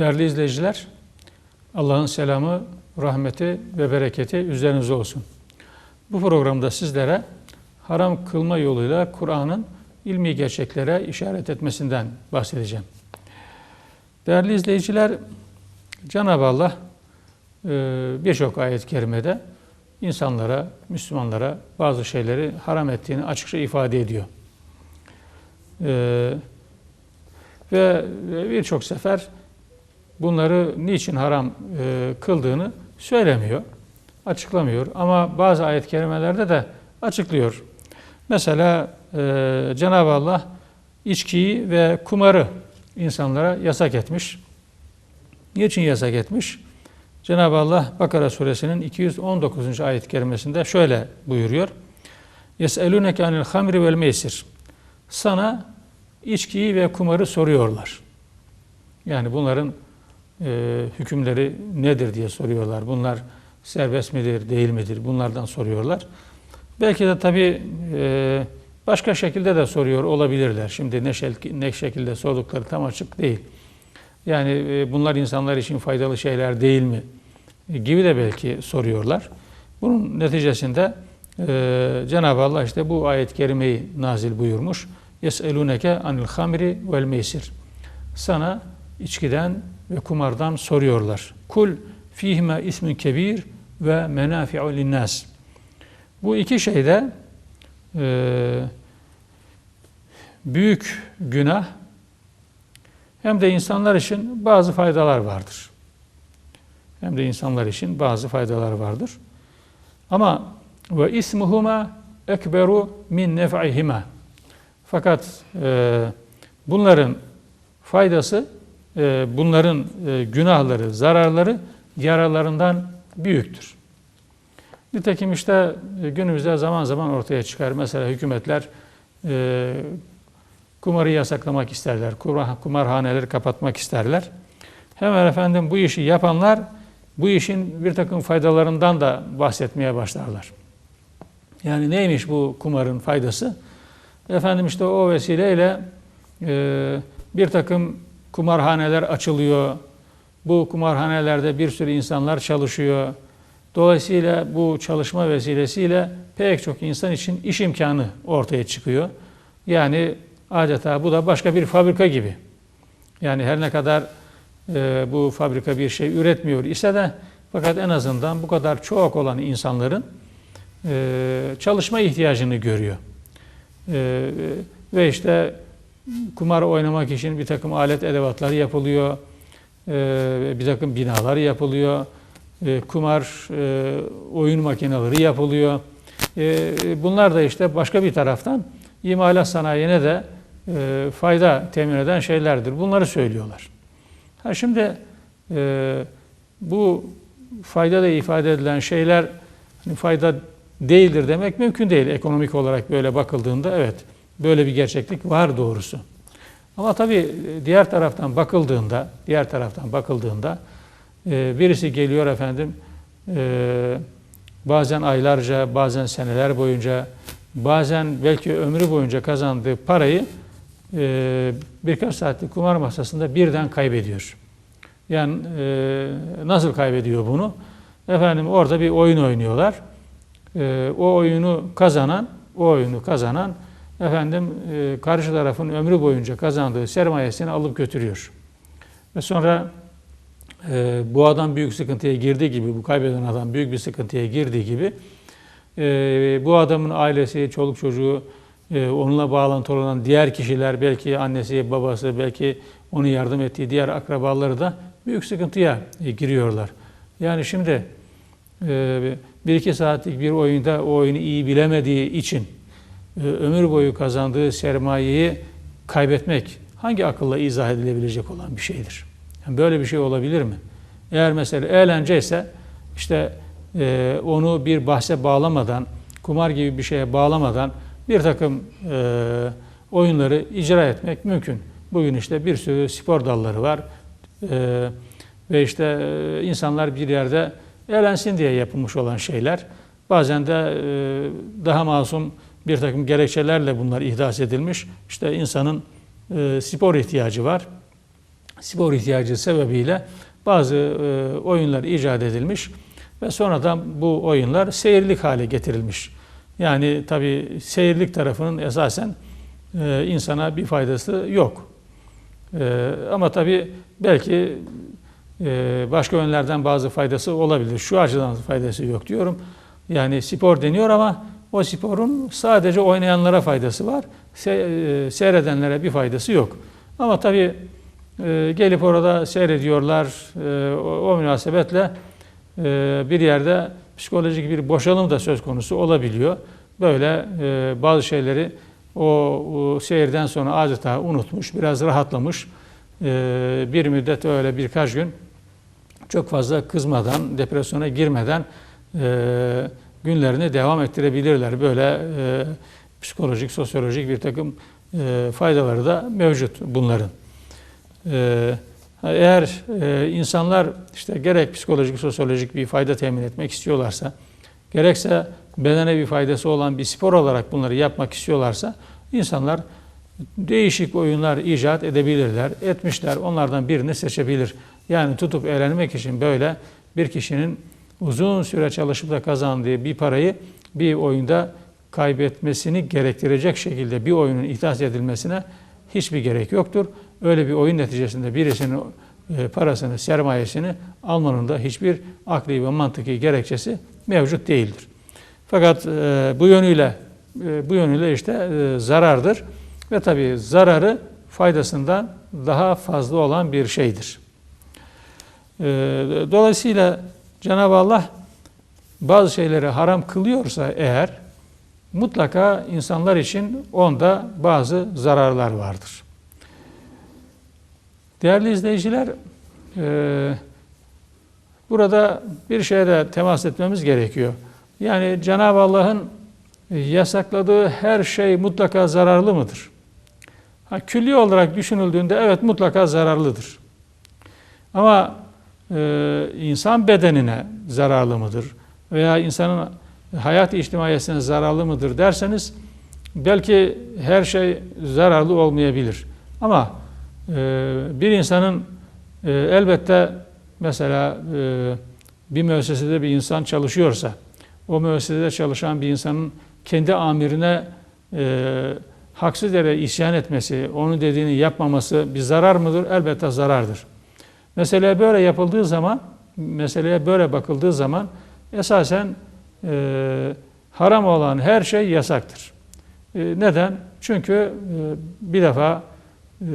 Değerli izleyiciler, Allah'ın selamı, rahmeti ve bereketi üzerinize olsun. Bu programda sizlere haram kılma yoluyla Kur'an'ın ilmi gerçeklere işaret etmesinden bahsedeceğim. Değerli izleyiciler, Cenab-ı Allah e, birçok ayet-i kerimede insanlara, Müslümanlara bazı şeyleri haram ettiğini açıkça ifade ediyor. E, ve birçok sefer bunları niçin haram e, kıldığını söylemiyor, açıklamıyor. Ama bazı ayet-i kerimelerde de açıklıyor. Mesela e, Cenab-ı Allah içkiyi ve kumarı insanlara yasak etmiş. Niçin yasak etmiş? Cenab-ı Allah Bakara suresinin 219. ayet-i kerimesinde şöyle buyuruyor. يَسْأَلُونَكَ عَنِ الْخَمْرِ وَالْمَيْسِرِ Sana içkiyi ve kumarı soruyorlar. Yani bunların e, hükümleri nedir diye soruyorlar. Bunlar serbest midir, değil midir? Bunlardan soruyorlar. Belki de tabii e, başka şekilde de soruyor olabilirler. Şimdi ne, şek ne şekilde sordukları tam açık değil. Yani e, bunlar insanlar için faydalı şeyler değil mi? E, gibi de belki soruyorlar. Bunun neticesinde e, Cenab-ı Allah işte bu ayet-i kerimeyi nazil buyurmuş. Yes'elûneke anil hamri vel meysir. Sana içkiden ve kumardan soruyorlar. Kul fihime ismin kebir ve menafi'u linnas. Bu iki şeyde e, büyük günah hem de insanlar için bazı faydalar vardır. Hem de insanlar için bazı faydalar vardır. Ama ve ismuhuma ekberu min nef'ihima. Fakat e, bunların faydası, bunların e, günahları, zararları yararlarından büyüktür. Nitekim işte e, günümüzde zaman zaman ortaya çıkar. Mesela hükümetler e, kumarı yasaklamak isterler, kumarhaneleri kapatmak isterler. Hemen efendim bu işi yapanlar bu işin bir takım faydalarından da bahsetmeye başlarlar. Yani neymiş bu kumarın faydası? Efendim işte o vesileyle e, bir takım kumarhaneler açılıyor. Bu kumarhanelerde bir sürü insanlar çalışıyor. Dolayısıyla bu çalışma vesilesiyle pek çok insan için iş imkanı ortaya çıkıyor. Yani adeta bu da başka bir fabrika gibi. Yani her ne kadar e, bu fabrika bir şey üretmiyor ise de fakat en azından bu kadar çok olan insanların e, çalışma ihtiyacını görüyor. E, ve işte kumar oynamak için bir takım alet edevatları yapılıyor, e, bir takım binalar yapılıyor, e, kumar e, oyun makineleri yapılıyor. E, bunlar da işte başka bir taraftan imalat sanayine de e, fayda temin eden şeylerdir. Bunları söylüyorlar. Ha şimdi e, bu fayda da ifade edilen şeyler hani fayda değildir demek mümkün değil. Ekonomik olarak böyle bakıldığında evet böyle bir gerçeklik var doğrusu. Ama tabii diğer taraftan bakıldığında, diğer taraftan bakıldığında e, birisi geliyor efendim e, bazen aylarca, bazen seneler boyunca, bazen belki ömrü boyunca kazandığı parayı e, birkaç saatlik kumar masasında birden kaybediyor. Yani nasıl kaybediyor bunu? Efendim orada bir oyun oynuyorlar. O oyunu kazanan, o oyunu kazanan efendim karşı tarafın ömrü boyunca kazandığı sermayesini alıp götürüyor. Ve sonra e, bu adam büyük sıkıntıya girdiği gibi, bu kaybeden adam büyük bir sıkıntıya girdiği gibi e, bu adamın ailesi, çoluk çocuğu, e, onunla bağlantılı olan diğer kişiler, belki annesi, babası, belki onu yardım ettiği diğer akrabaları da büyük sıkıntıya e, giriyorlar. Yani şimdi e, bir iki saatlik bir oyunda o oyunu iyi bilemediği için e, ömür boyu kazandığı sermayeyi kaybetmek hangi akılla izah edilebilecek olan bir şeydir? Yani böyle bir şey olabilir mi? Eğer mesela eğlence ise işte e, onu bir bahse bağlamadan, kumar gibi bir şeye bağlamadan bir takım e, oyunları icra etmek mümkün. Bugün işte bir sürü spor dalları var e, ve işte e, insanlar bir yerde eğlensin diye yapılmış olan şeyler. Bazen de e, daha masum bir takım gerekçelerle bunlar ihdas edilmiş. İşte insanın e, spor ihtiyacı var spor ihtiyacı sebebiyle bazı e, oyunlar icat edilmiş ve sonradan bu oyunlar seyirlik hale getirilmiş. Yani tabi seyirlik tarafının esasen e, insana bir faydası yok. E, ama tabi belki e, başka yönlerden bazı faydası olabilir. Şu açıdan faydası yok diyorum. Yani spor deniyor ama o sporun sadece oynayanlara faydası var. E, seyredenlere bir faydası yok. Ama tabii e, gelip orada seyrediyorlar. E, o, münasebetle bir yerde psikolojik bir boşalım da söz konusu olabiliyor. Böyle bazı şeyleri o, seyirden sonra adeta unutmuş, biraz rahatlamış. Bir müddet öyle birkaç gün çok fazla kızmadan, depresyona girmeden günlerini devam ettirebilirler. Böyle e, psikolojik, sosyolojik bir takım e, faydaları da mevcut bunların. E, eğer e, insanlar işte gerek psikolojik, sosyolojik bir fayda temin etmek istiyorlarsa, gerekse bedene bir faydası olan bir spor olarak bunları yapmak istiyorlarsa, insanlar değişik oyunlar icat edebilirler, etmişler. Onlardan birini seçebilir. Yani tutup eğlenmek için böyle bir kişinin uzun süre çalışıp da kazandığı bir parayı bir oyunda kaybetmesini gerektirecek şekilde bir oyunun ihdas edilmesine hiçbir gerek yoktur. Öyle bir oyun neticesinde birisinin e, parasını, sermayesini almanın da hiçbir akli ve mantıki gerekçesi mevcut değildir. Fakat e, bu yönüyle e, bu yönüyle işte zarardır ve tabii zararı faydasından daha fazla olan bir şeydir. Dolayısıyla Cenab-ı Allah bazı şeyleri haram kılıyorsa eğer mutlaka insanlar için onda bazı zararlar vardır. Değerli izleyiciler, e, burada bir şeye de temas etmemiz gerekiyor. Yani Cenab-ı Allah'ın yasakladığı her şey mutlaka zararlı mıdır? Ha, külli olarak düşünüldüğünde evet mutlaka zararlıdır. Ama insan bedenine zararlı mıdır? Veya insanın hayat içtimaiyesine zararlı mıdır derseniz belki her şey zararlı olmayabilir. Ama e, bir insanın e, elbette mesela e, bir müessesede bir insan çalışıyorsa o müessesede çalışan bir insanın kendi amirine e, haksız yere isyan etmesi, onun dediğini yapmaması bir zarar mıdır? Elbette zarardır. Meseleye böyle yapıldığı zaman, meseleye böyle bakıldığı zaman esasen e, haram olan her şey yasaktır. E, neden? Çünkü e, bir defa e,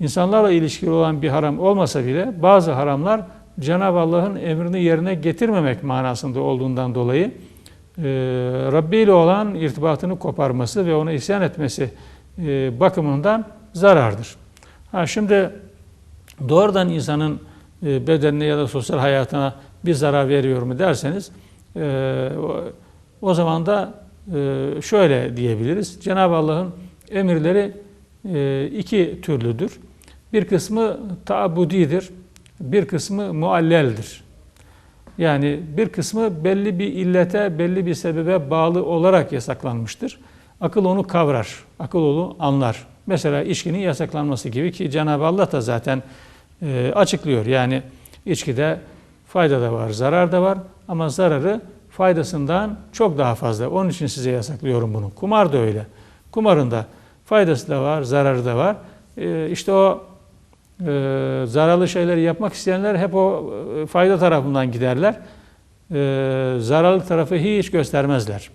insanlarla ilişkili olan bir haram olmasa bile bazı haramlar Cenab-ı Allah'ın emrini yerine getirmemek manasında olduğundan dolayı e, Rabbi ile olan irtibatını koparması ve ona isyan etmesi e, bakımından zarardır. Ha şimdi doğrudan insanın e, bedenine ya da sosyal hayatına bir zarar veriyor mu derseniz e, o zaman da e, şöyle diyebiliriz. Cenab-ı Allah'ın emirleri iki türlüdür. Bir kısmı taabudidir, bir kısmı mualleldir. Yani bir kısmı belli bir illete, belli bir sebebe bağlı olarak yasaklanmıştır. Akıl onu kavrar, akıl onu anlar. Mesela içkinin yasaklanması gibi ki Cenab-ı Allah da zaten e, açıklıyor. Yani içkide fayda da var, zarar da var ama zararı faydasından çok daha fazla. Onun için size yasaklıyorum bunu. Kumar da öyle. Kumarın da faydası da var, zararı da var. E, işte o e, zararlı şeyleri yapmak isteyenler hep o e, fayda tarafından giderler. E, zararlı tarafı hiç göstermezler.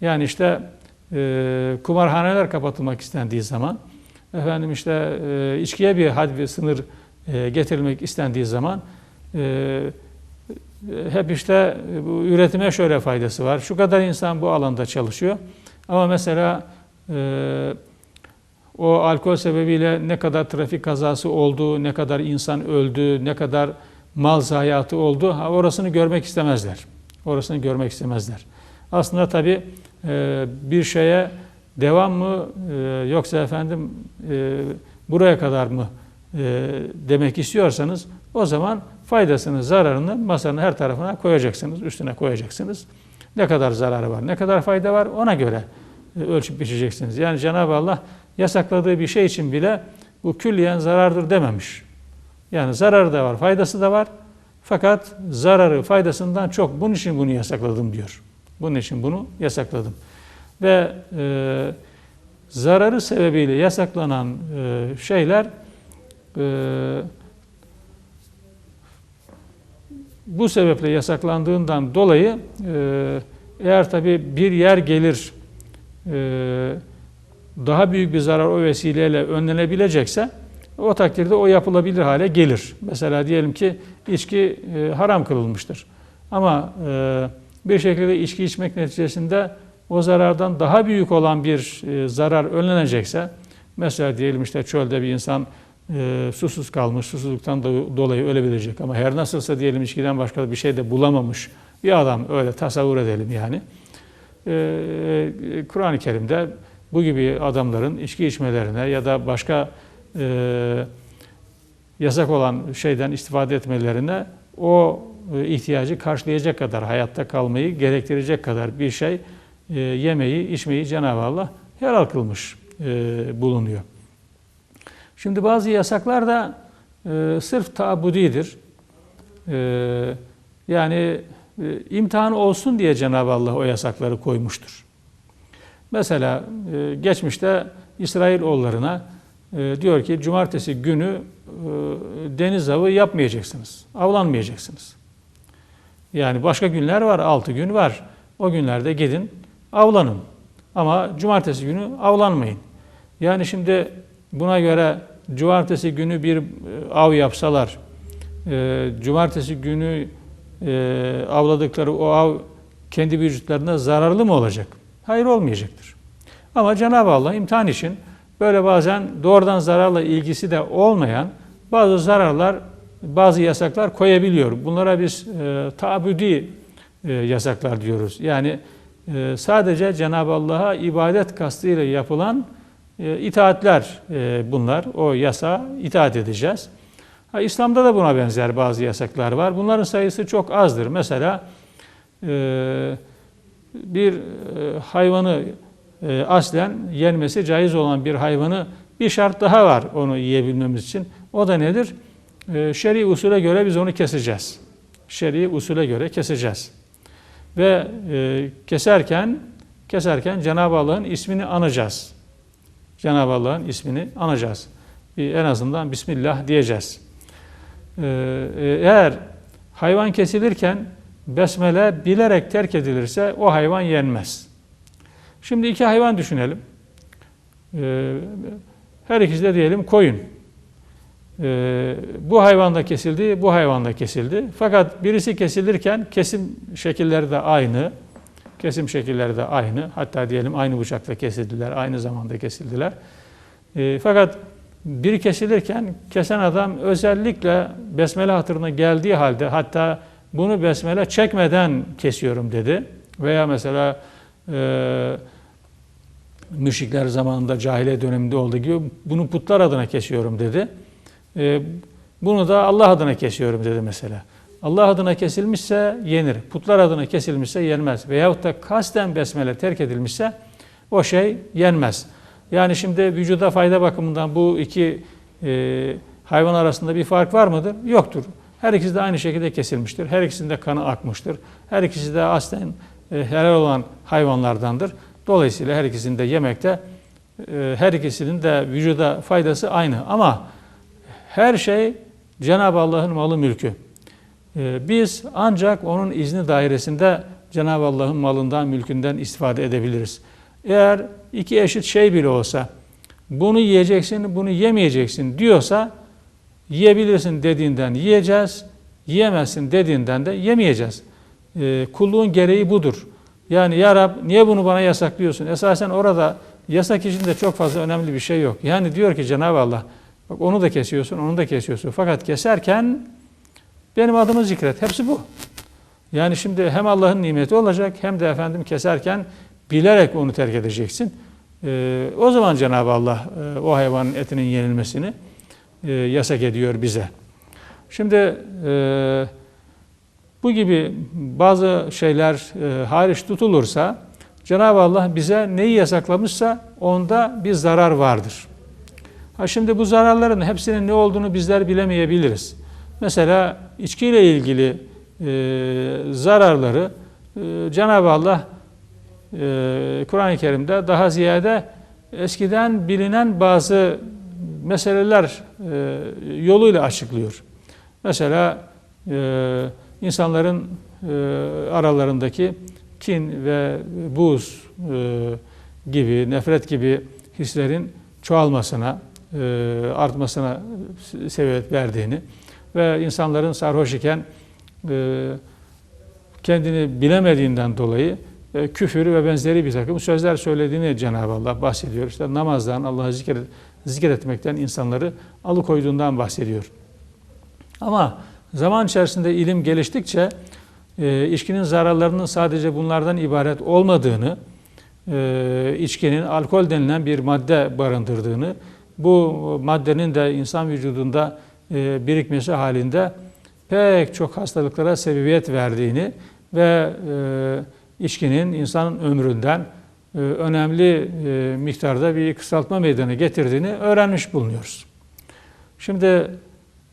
Yani işte e, kumarhaneler kapatılmak istendiği zaman, efendim işte e, içkiye bir had bir sınır getirilmek istendiği zaman e, hep işte bu üretime şöyle faydası var. Şu kadar insan bu alanda çalışıyor. Ama mesela e, o alkol sebebiyle ne kadar trafik kazası oldu, ne kadar insan öldü, ne kadar mal zayiatı oldu, orasını görmek istemezler. Orasını görmek istemezler. Aslında tabii bir şeye devam mı yoksa efendim buraya kadar mı e, demek istiyorsanız o zaman faydasını, zararını masanın her tarafına koyacaksınız, üstüne koyacaksınız. Ne kadar zararı var, ne kadar fayda var ona göre e, ölçüp biçeceksiniz. Yani Cenab-ı Allah yasakladığı bir şey için bile bu külliyen zarardır dememiş. Yani zararı da var, faydası da var. Fakat zararı faydasından çok. Bunun için bunu yasakladım diyor. Bunun için bunu yasakladım. Ve e, zararı sebebiyle yasaklanan e, şeyler e, bu sebeple yasaklandığından dolayı e, eğer tabi bir yer gelir e, daha büyük bir zarar o vesileyle önlenebilecekse o takdirde o yapılabilir hale gelir. Mesela diyelim ki içki e, haram kılınmıştır. Ama bir şekilde içki içmek neticesinde o zarardan daha büyük olan bir zarar önlenecekse, mesela diyelim işte çölde bir insan e, susuz kalmış, susuzluktan do- dolayı ölebilecek ama her nasılsa diyelim içkiden başka bir şey de bulamamış bir adam öyle tasavvur edelim yani. E, Kur'an-ı Kerim'de bu gibi adamların içki içmelerine ya da başka e, yasak olan şeyden istifade etmelerine o e, ihtiyacı karşılayacak kadar, hayatta kalmayı gerektirecek kadar bir şey e, yemeyi, içmeyi Cenab-ı Allah helal kılmış e, bulunuyor. Şimdi bazı yasaklar da e, sırf tabudidir. E, yani e, imtihan olsun diye Cenab-ı Allah o yasakları koymuştur. Mesela e, geçmişte İsrailoğullarına e, diyor ki cumartesi günü e, deniz avı yapmayacaksınız, avlanmayacaksınız. Yani başka günler var, altı gün var. O günlerde gidin, avlanın. Ama cumartesi günü avlanmayın. Yani şimdi buna göre cumartesi günü bir e, av yapsalar, e, cumartesi günü e, avladıkları o av kendi vücutlarına zararlı mı olacak? Hayır olmayacaktır. Ama Cenab-ı Allah imtihan için böyle bazen doğrudan zararla ilgisi de olmayan bazı zararlar, bazı yasaklar koyabiliyor. Bunlara biz e, tabudi e, yasaklar diyoruz. Yani e, sadece Cenab-ı Allah'a ibadet kastıyla yapılan e, itaatler bunlar. O yasa itaat edeceğiz. İslam'da da buna benzer bazı yasaklar var. Bunların sayısı çok azdır. Mesela e, bir e, hayvanı e, aslen yenmesi caiz olan bir hayvanı bir şart daha var onu yiyebilmemiz için. O da nedir? Şer'i usule göre biz onu keseceğiz. Şer'i usule göre keseceğiz. Ve keserken keserken Cenab-ı Allah'ın ismini anacağız. Cenab-ı Allah'ın ismini anacağız. En azından Bismillah diyeceğiz. Eğer hayvan kesilirken besmele bilerek terk edilirse o hayvan yenmez. Şimdi iki hayvan düşünelim. Her ikisi de diyelim koyun. Bu hayvan da kesildi, bu hayvan da kesildi. Fakat birisi kesilirken kesim şekilleri de aynı. Kesim şekilleri de aynı. Hatta diyelim aynı bıçakla kesildiler, aynı zamanda kesildiler. E, fakat biri kesilirken kesen adam özellikle besmele hatırına geldiği halde hatta bunu besmele çekmeden kesiyorum dedi. Veya mesela e, müşrikler zamanında cahiliye döneminde olduğu gibi bunu putlar adına kesiyorum dedi. E, bunu da Allah adına kesiyorum dedi mesela. Allah adına kesilmişse yenir. Putlar adına kesilmişse yenmez. Veyahut da kasten besmele terk edilmişse o şey yenmez. Yani şimdi vücuda fayda bakımından bu iki e, hayvan arasında bir fark var mıdır? Yoktur. Her ikisi de aynı şekilde kesilmiştir. Her ikisinde kanı akmıştır. Her ikisi de aslen e, helal olan hayvanlardandır. Dolayısıyla her ikisinde yemekte e, her ikisinin de vücuda faydası aynı. Ama her şey Cenab-ı Allah'ın malı mülkü. E, biz ancak onun izni dairesinde Cenab-ı Allah'ın malından, mülkünden istifade edebiliriz. Eğer iki eşit şey bile olsa bunu yiyeceksin, bunu yemeyeceksin diyorsa yiyebilirsin dediğinden yiyeceğiz, yiyemezsin dediğinden de yemeyeceğiz. E, kulluğun gereği budur. Yani ya Rab niye bunu bana yasaklıyorsun? Esasen orada yasak içinde çok fazla önemli bir şey yok. Yani diyor ki Cenab-ı Allah bak onu da kesiyorsun, onu da kesiyorsun. Fakat keserken benim adımı zikret. Hepsi bu. Yani şimdi hem Allah'ın nimeti olacak hem de efendim keserken bilerek onu terk edeceksin. Ee, o zaman Cenab-ı Allah e, o hayvanın etinin yenilmesini e, yasak ediyor bize. Şimdi e, bu gibi bazı şeyler e, hariç tutulursa Cenab-ı Allah bize neyi yasaklamışsa onda bir zarar vardır. Ha şimdi bu zararların hepsinin ne olduğunu bizler bilemeyebiliriz. Mesela içkiyle ilgili e, zararları e, Cenab-ı Allah e, Kur'an-ı Kerim'de daha ziyade eskiden bilinen bazı meseleler e, yoluyla açıklıyor. Mesela e, insanların e, aralarındaki kin ve buz e, gibi, nefret gibi hislerin çoğalmasına, e, artmasına sebebiyet verdiğini ve insanların sarhoş iken e, kendini bilemediğinden dolayı e, küfür ve benzeri bir takım sözler söylediğini Cenab-ı Allah bahsediyor. İşte namazdan, Allah'ı zikret, zikretmekten insanları alıkoyduğundan bahsediyor. Ama zaman içerisinde ilim geliştikçe e, içkinin zararlarının sadece bunlardan ibaret olmadığını, e, içkinin alkol denilen bir madde barındırdığını, bu maddenin de insan vücudunda birikmesi halinde pek çok hastalıklara sebebiyet verdiğini ve e, içkinin insanın ömründen e, önemli e, miktarda bir kısaltma meydana getirdiğini öğrenmiş bulunuyoruz. Şimdi e,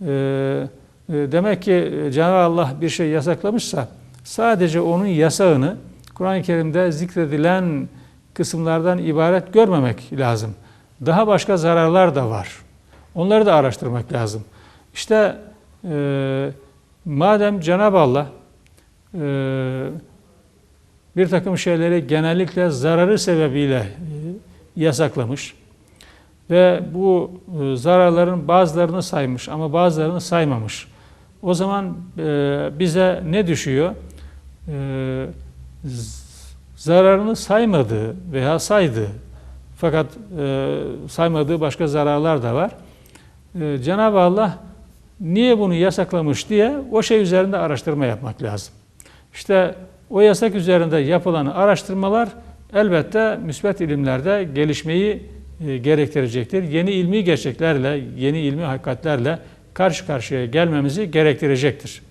e, demek ki Cenab-ı Allah bir şey yasaklamışsa sadece onun yasağını Kur'an-ı Kerim'de zikredilen kısımlardan ibaret görmemek lazım. Daha başka zararlar da var. Onları da araştırmak lazım. İşte e, madem Cenab-ı Allah e, bir takım şeyleri genellikle zararı sebebiyle e, yasaklamış ve bu e, zararların bazılarını saymış ama bazılarını saymamış. O zaman e, bize ne düşüyor? E, zararını saymadığı veya saydı fakat e, saymadığı başka zararlar da var. E, Cenab-ı Allah niye bunu yasaklamış diye o şey üzerinde araştırma yapmak lazım. İşte o yasak üzerinde yapılan araştırmalar elbette müsbet ilimlerde gelişmeyi e, gerektirecektir. Yeni ilmi gerçeklerle, yeni ilmi hakikatlerle karşı karşıya gelmemizi gerektirecektir.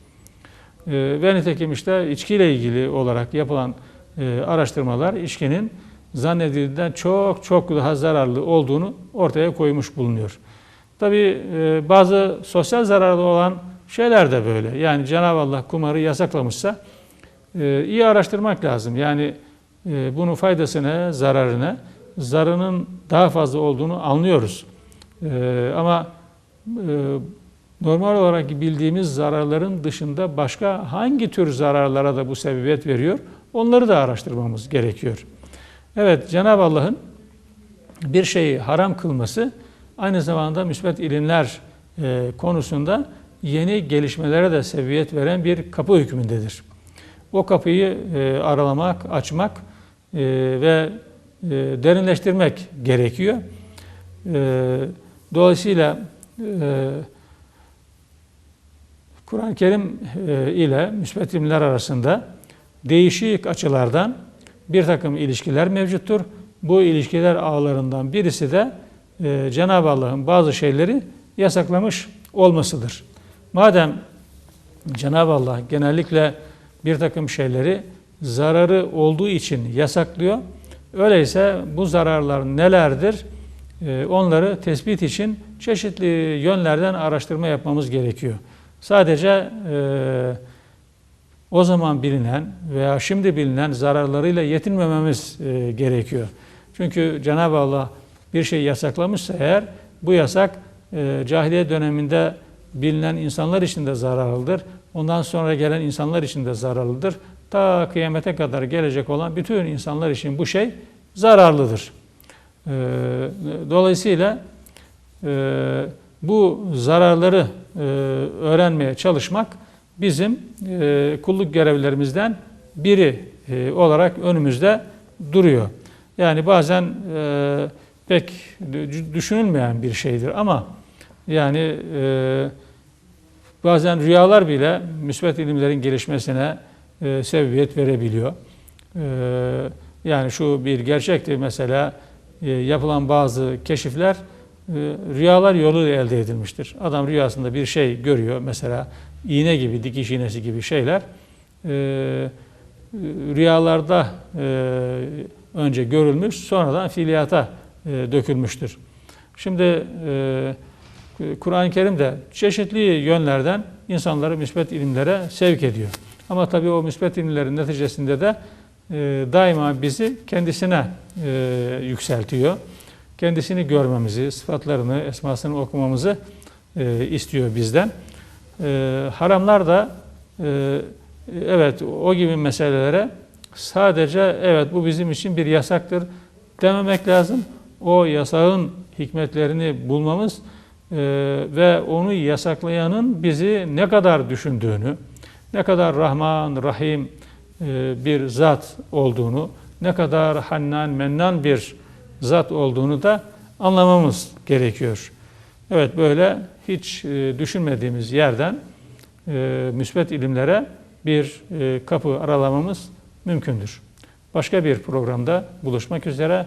E, ve nitekim işte içkiyle ilgili olarak yapılan e, araştırmalar içkinin zannedildiğinden çok çok daha zararlı olduğunu ortaya koymuş bulunuyor. Tabi bazı sosyal zararlı olan şeyler de böyle. Yani Cenab-ı Allah kumarı yasaklamışsa iyi araştırmak lazım. Yani bunun faydasını, zararını, zararının daha fazla olduğunu anlıyoruz. Ama normal olarak bildiğimiz zararların dışında başka hangi tür zararlara da bu sebebiyet veriyor? Onları da araştırmamız gerekiyor. Evet, Cenab-ı Allah'ın bir şeyi haram kılması aynı zamanda müsbet ilimler e, konusunda yeni gelişmelere de sebebiyet veren bir kapı hükmündedir. O kapıyı e, aralamak, açmak e, ve derinleştirmek gerekiyor. Dolayısıyla Kur'an-ı Kerim ile müsbet ilimler arasında değişik açılardan bir takım ilişkiler mevcuttur. Bu ilişkiler ağlarından birisi de e, Cenab-ı Allah'ın bazı şeyleri yasaklamış olmasıdır. Madem Cenab-ı Allah genellikle bir takım şeyleri zararı olduğu için yasaklıyor, öyleyse bu zararlar nelerdir? E, onları tespit için çeşitli yönlerden araştırma yapmamız gerekiyor. Sadece e, o zaman bilinen veya şimdi bilinen zararlarıyla yetinmememiz e, gerekiyor. Çünkü Cenab-ı Allah bir şey yasaklamışsa eğer bu yasak e, cahiliye döneminde bilinen insanlar için de zararlıdır. Ondan sonra gelen insanlar için de zararlıdır. Ta kıyamete kadar gelecek olan bütün insanlar için bu şey zararlıdır. E, dolayısıyla e, bu zararları e, öğrenmeye çalışmak bizim e, kulluk görevlerimizden biri e, olarak önümüzde duruyor. Yani bazen e, pek düşünülmeyen bir şeydir ama yani e, bazen rüyalar bile müsbet ilimlerin gelişmesine e, sebebiyet verebiliyor. E, yani şu bir gerçektir mesela e, yapılan bazı keşifler e, rüyalar yoluyla elde edilmiştir. Adam rüyasında bir şey görüyor mesela iğne gibi, dikiş iğnesi gibi şeyler e, rüyalarda e, önce görülmüş, sonradan fiiliyata e, dökülmüştür. Şimdi e, Kur'an-ı Kerim de çeşitli yönlerden insanları müsbet ilimlere sevk ediyor. Ama tabii o müsbet ilimlerin neticesinde de e, daima bizi kendisine e, yükseltiyor. Kendisini görmemizi, sıfatlarını, esmasını okumamızı e, istiyor bizden. E, haramlar da e, evet o gibi meselelere sadece evet bu bizim için bir yasaktır dememek lazım. O yasağın hikmetlerini bulmamız e, ve onu yasaklayanın bizi ne kadar düşündüğünü, ne kadar Rahman, Rahim e, bir zat olduğunu, ne kadar Hannan, Mennan bir zat olduğunu da anlamamız gerekiyor. Evet böyle hiç e, düşünmediğimiz yerden e, müsbet ilimlere bir kapı aralamamız mümkündür. Başka bir programda buluşmak üzere.